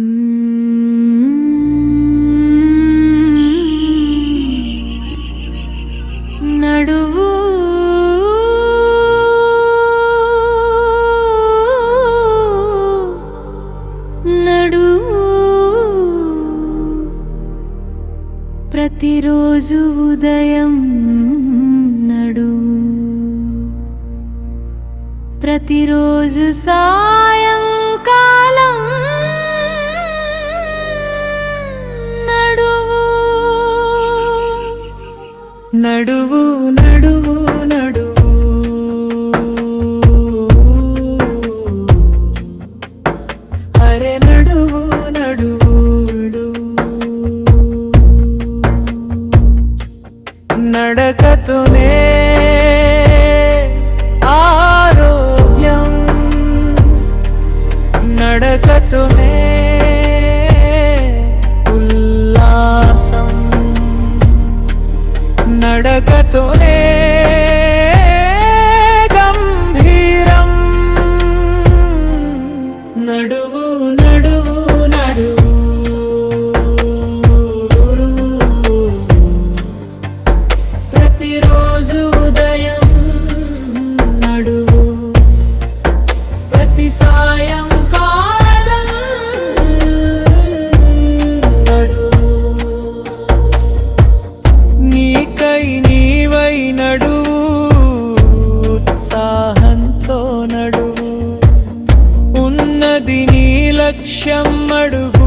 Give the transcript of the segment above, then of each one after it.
నడువు. నడువు. ప్రతిరోజు ఉదయం నడువు. ప్రతిరోజు సాయంకాలం నడువు నడువు నడువు. అరే నడువు నడువు నడకతోనే లక్ష్యం అడుగు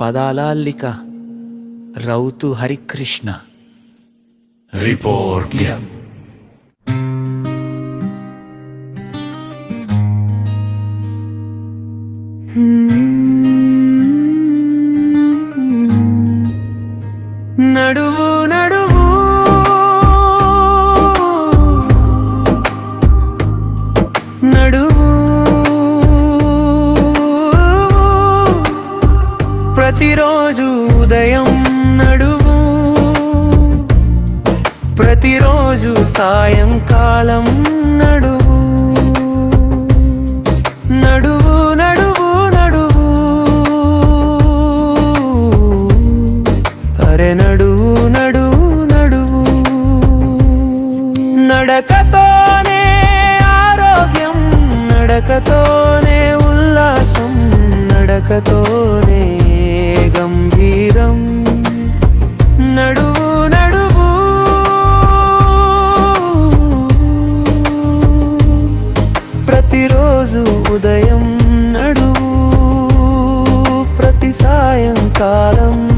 పదాలాల్లిక రౌతు హరికృష్ణ Riportia. నడువు నడువు నడువు ప్రతిరోజు ఉదయం నడువు. ప్రతిరోజు సాయంకాలం నడువు. నడువు నడువు నడువు. అరే నడువు నడువు నడువు. నడకతోనే ఆరోగ్యం నడకతోనే ఉల్లాసం నడకతోనే సాయంకాలం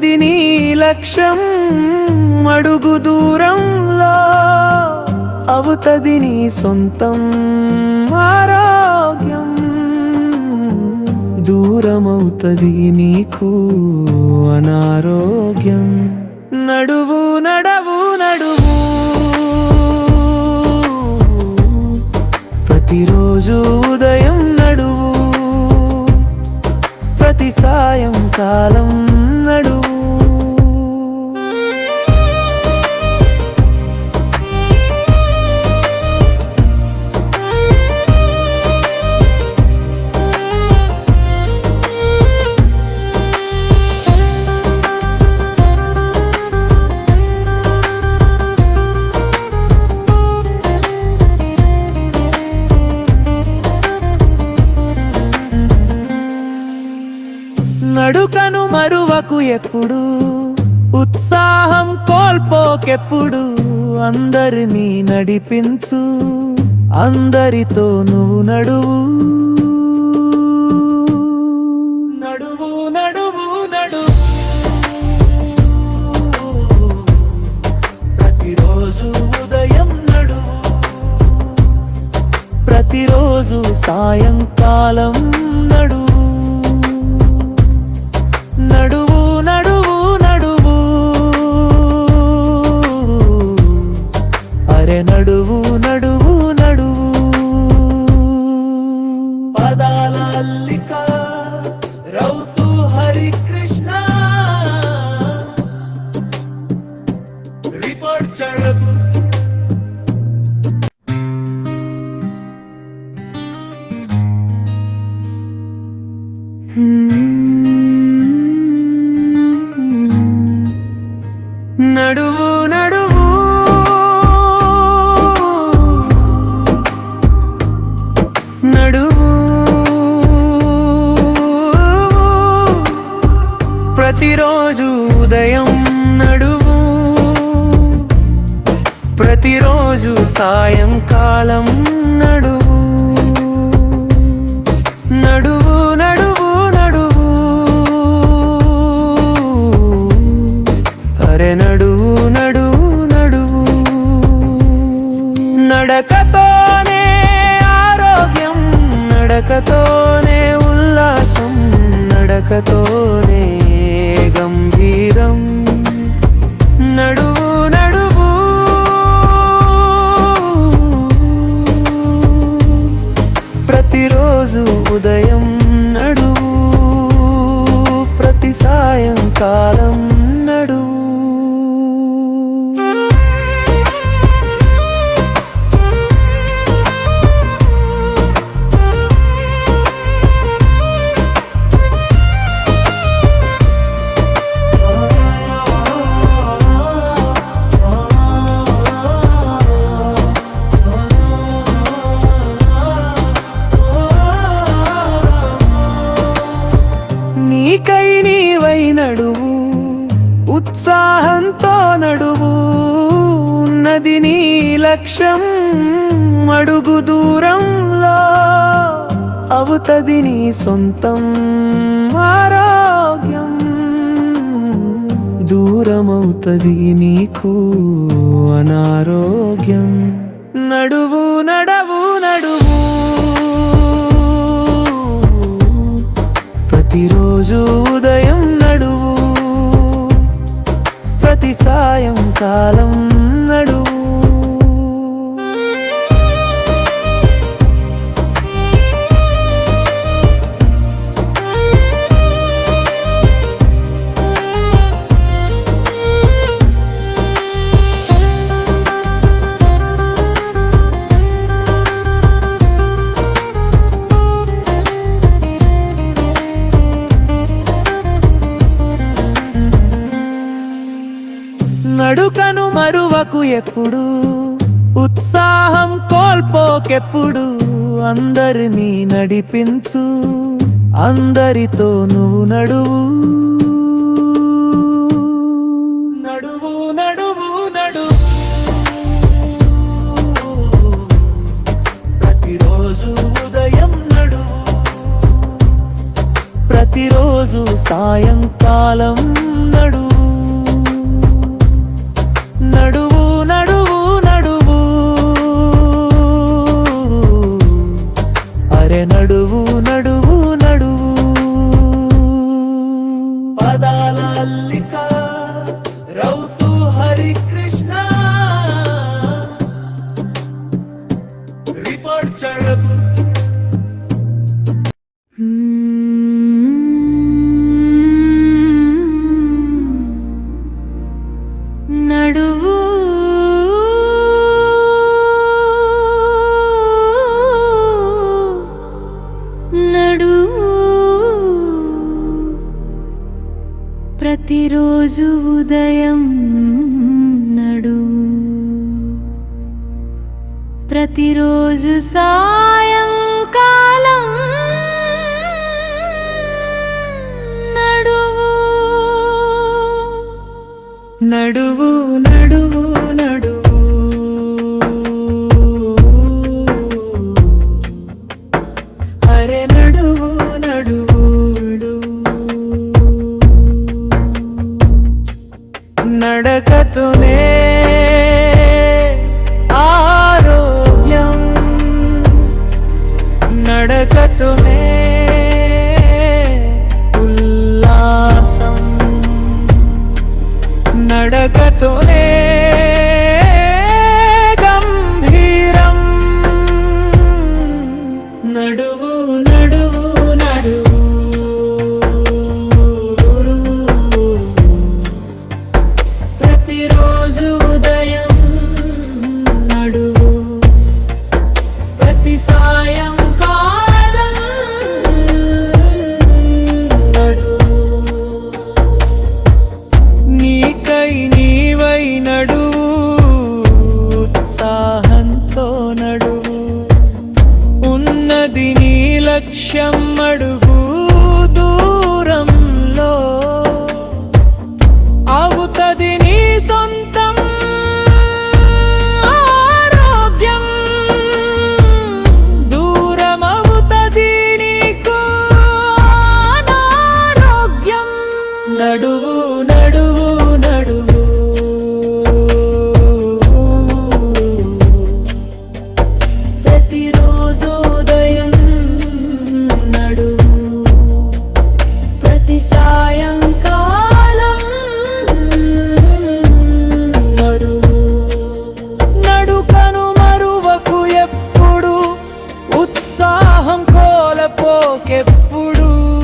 ఉన్నది నీ లక్ష్యం. అడుగు దూరంలో అవుతది నీ సొంతం ఆరోగ్యం. దూరమవుతది నీకు అనారోగ్యం. నడువు నడవు నడువు. ప్రతిరోజు ఉదయం నడువు. ప్రతి సాయంకాలం ఎప్పుడు? ఉత్సాహం కోల్పోకెప్పుడు? అందరినీ నడిపించు. అందరితో నువ్వు నడువు. నడువు నడువు ప్రతిరోజు ఉదయం నడువు. ప్రతిరోజు సాయంకాలం లక్ష్యం అడుగు దూరంలో అవుతది నీ సొంతం ఆరోగ్యం. దూరమవుతది నీకు అనారోగ్యం. నడువు నడవు నడువు. ప్రతిరోజు ఉదయం నడువు. ప్రతి సాయంకాలం నన్ను మరువకు ఎప్పుడు? ఉత్సాహం కోల్పోకెప్పుడు? అందరినీ నడిపించు అందరితో నువ్వు నడువు. నడువు నడువు నడువు. ప్రతిరోజు ఉదయం నడువు. ప్రతిరోజు సాయంకాలం నడువు. నడువు నడువు నడువు. అరే నడువు నడువు నడువు. పదాల అల్లిక రౌతు హరి కృష్ణ రిపోర్ట్ ప్రతిరోజు సాయంకాలం నడువు. నడు నడువు నడువు నడువు. ప్రతిరోజు ఉదయం నడువు. ప్రతి సాయంకాలం నడువు. నడుకను మరువకు ఎప్పుడు ఉత్సాహం కోలపోకెప్పుడు.